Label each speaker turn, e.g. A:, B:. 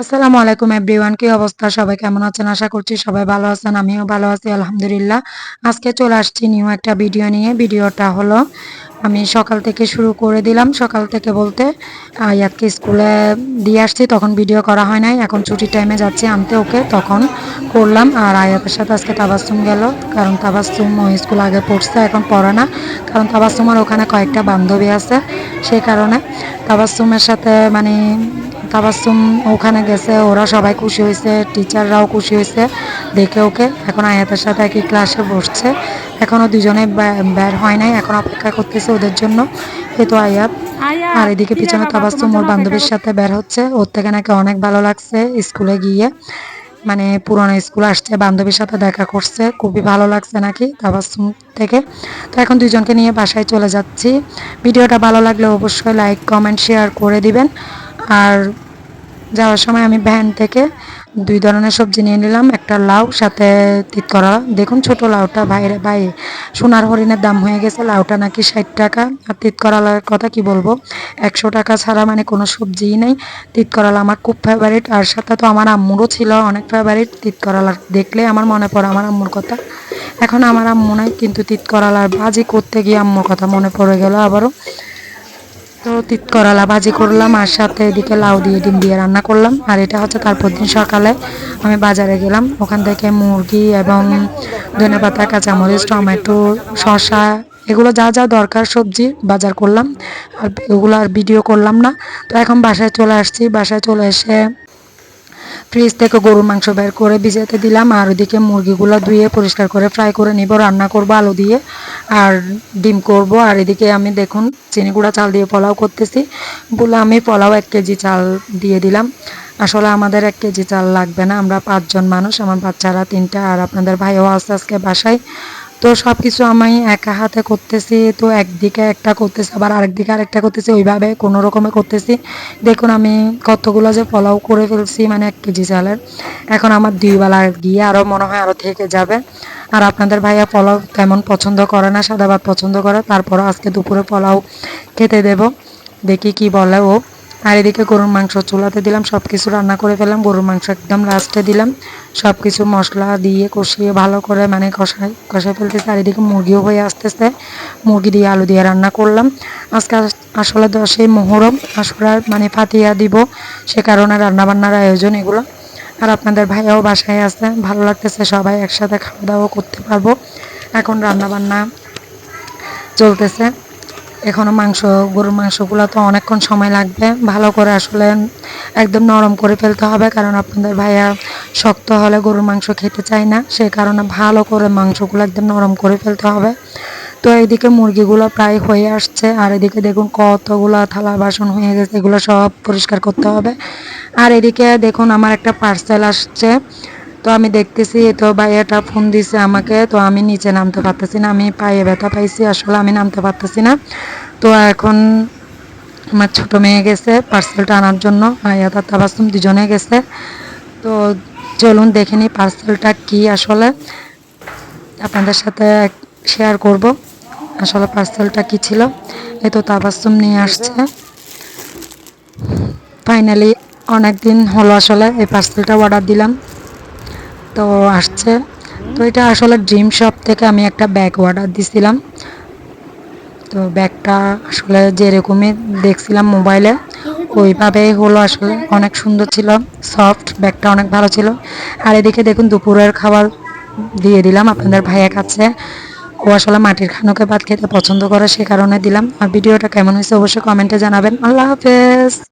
A: আসসালামু আলাইকুম এভরিওয়ান কি অবস্থা? সবাই কেমন আছেন? আশা করছি সবাই ভালো আছেন, আমিও ভালো আছি, আলহামদুলিল্লাহ। আজকে চলে আসছি নিউ একটা ভিডিও নিয়ে। ভিডিওটা হলো, আমি সকাল থেকে শুরু করে দিলাম। সকাল থেকে বলতে আয়াতকে স্কুলে দিয়ে আসছি, তখন ভিডিও করা হয় নাই। এখন ছুটির টাইমে যাচ্ছি আনতে ওকে, তখন করলাম। আর আয়াতের সাথে আজকে তাবাসুম গেল, কারণ তাবাসুম ওই স্কুল আগে পড়ছে, এখন পড়ে না। কারণ তাবাসুমার ওখানে কয়েকটা বান্ধবী আছে সেই কারণে তাবাসুমের সাথে মানে তাবাসুম ওখানে গেছে ওরা সবাই খুশি হয়েছে টিচাররাও খুশি হয়েছে দেখে ওকে। এখন আয়াতের সাথে একই ক্লাসে বসছে। এখনও দুজনে বের হয় নাই এখন অপেক্ষা করতেছে ওদের জন্য। এই তো আয়াত। আর এদিকে পিছনে তাবাসুম ওর বান্ধবীর সাথে বের হচ্ছে। ওর থেকে নাকি অনেক ভালো লাগছে স্কুলে গিয়ে। মানে পুরনো স্কুল আসছে বান্ধবীর সাথে দেখা করছে। খুবই ভালো লাগছে নাকি তাবাসুম থেকে। তো এখন দুজনকে নিয়ে বাসায় চলে যাচ্ছি। ভিডিওটা ভালো লাগলে অবশ্যই লাইক কমেন্ট শেয়ার করে দিবেন। আর যাওয়ার সময় আমি ভ্যান থেকে দুই ধরনের সবজি নিয়ে নিলাম, একটা লাউ, সাথে তিত করা। দেখুন ছোট লাউটা বাইরে ভাই, সোনার হরিণের দাম হয়ে গেছে, লাউটা নাকি ষাট টাকা। আর তিত করালার কথা কি বলব? একশো টাকা ছাড়া মানে কোনো সবজিই নেই। তিত করালা আমার খুব ফেভারিট আর সাথে তো আমার আম্মুরও ছিল অনেক ফেভারিট তিত করালা দেখলে আমার মনে পড়ে আমার আম্মুর কথা। এখন আমার আম্মু নাই, কিন্তু তিত করালার ভাজি করতে গিয়ে আম্মুর কথা মনে পড়ে গেল আবারও। তো তিত করালা, ভাজি করলাম, আর সাথে এদিকে লাউ দিয়ে ডিম দিয়ে রান্না করলাম। আর এটা হচ্ছে তারপর দিন সকালে আমি বাজারে গেলাম। ওখান থেকে মুরগি এবং ধনে পাতা, কাঁচামরিচ, টমেটো, শসা, এগুলো যা যা দরকার সবজি বাজার করলাম। আর এগুলো আর ভিডিও করলাম না। তো এখন বাসায় চলে আসছি। বাসায় চলে এসে ফ্রিজ থেকে গরুর মাংস বের করে ভিজাতে দিলাম, আর ওদিকে মুরগিগুলো ধুয়ে পরিষ্কার করে ফ্রাই করে নিব, রান্না করব, আলু দিয়ে, আর ডিম করব। আর এদিকে আমি দেখুন চিনি গুঁড়া চাল দিয়ে পোলাও করতেছি। বলে আমি পোলাও এক কেজি চাল দিয়ে দিলাম। আসলে আমাদের এক কেজি চাল লাগবে না, আমরা পাঁচজন মানুষ, আমার বাচ্চারা তিনটা, আর আপনাদের ভাইও আছে আজকে বাসায়। তো সব কিছু আমি একা হাতে করতেছি, তো একদিকে একটা করতেছি, আবার আরেকদিকে আরেকটা করতেছি, ওইভাবে কোনো রকমে করতেছি। দেখুন, আমি কতগুলো যে পোলাও করে ফেলছি মানে এক কেজি চালের। এখন আমার দুই বেলা গিয়ে আরও মনে হয় আরও থেকে যাবে। আর আপনাদের ভাইয়া পোলাও তেমন পছন্দ করে না, সাদা ভাত পছন্দ করে, তারপরও আজকে দুপুরে পোলাও খেতে দেব। দেখি কি বলে ও। আর এদিকে গরুর মাংস চুলাতে দিলাম সব কিছু রান্না করে ফেললাম, গরুর মাংস একদম লাস্টে দিলাম। সব কিছু মশলা দিয়ে কষিয়ে ভালো করে মানে কষাই কষাই ফেলতেছে। আর এদিকে মুরগিও হয়ে আসতেছে। মুরগি দিয়ে আলু দিয়ে রান্না করলাম। আজকে আসলে দশই মোহরম আসরার মানে ফাতিয়া দিব, সে কারণে রান্নাবান্নার আয়োজন এগুলো। আর আপনাদের ভাইয়াও বাসায় আছে, ভালো লাগতেছে, সবাই একসাথে খাওয়া দাওয়া করতে পারব। এখন রান্নাবান্না চলতেছে। এখনও মাংস, গরুর মাংসগুলো তো অনেকক্ষণ সময় লাগবে। ভালো করে আসলে একদম নরম করে ফেলতে হবে, কারণ আপনাদের ভাইয়া শক্ত হলে গরুর মাংস খেতে চায় না। সেই কারণে ভালো করে মাংসগুলো একদম নরম করে ফেলতে হবে। তো এইদিকে মুরগিগুলো প্রায় হয়ে আসছে, আর এদিকে দেখুন কতগুলো থালা বাসন হয়ে গেছে, এগুলো সব পরিষ্কার করতে হবে। আর এদিকে দেখুন আমার একটা পার্সেল আসছে। তো আমি দেখতেছি, তো ভাইয়াটা ফোন দিছে আমাকে, তো আমি নিচে নামতে পারতেছি না, আমি পায়ে ব্যথা পাইছি, আসলে আমি নামতে পারতেছি না। তো এখন আমার ছোটো মেয়ে গেছে পার্সেলটা আনার জন্য, ভাইয়া তার তাবাসুম দুজনে গেছে। তো চলুন দেখে নিই পার্সেলটা কি আসলে। আপনাদের সাথে শেয়ার করব, আসলে পার্সেলটা কি ছিল। এ তো তাবাসুম নিয়ে আসছে। ফাইনালি অনেক দিন হলো আসলে এই পার্সেলটা অর্ডার দিলাম। তো আসছে। তো এটা আসলে ড্রিম শপ থেকে আমি একটা ব্যাগ অর্ডার দিছিলাম। তো ব্যাগটা আসলে যেরকমই দেখছিলাম মোবাইলে, ওইভাবেই হলো আসলে অনেক সুন্দর ছিল সফট ব্যাগটা অনেক ভালো ছিল। আর এদিকে দেখুন দুপুরের খাবার দিয়ে দিলাম আপনাদের ভাইয়ের কাছে। ও আসলে মাটির খানুকে ভাত খেতে পছন্দ করে, সে কারণে দিলাম। আর ভিডিওটা কেমন হয়েছে অবশ্যই কমেন্টে জানাবেন। আল্লাহ হাফেজ।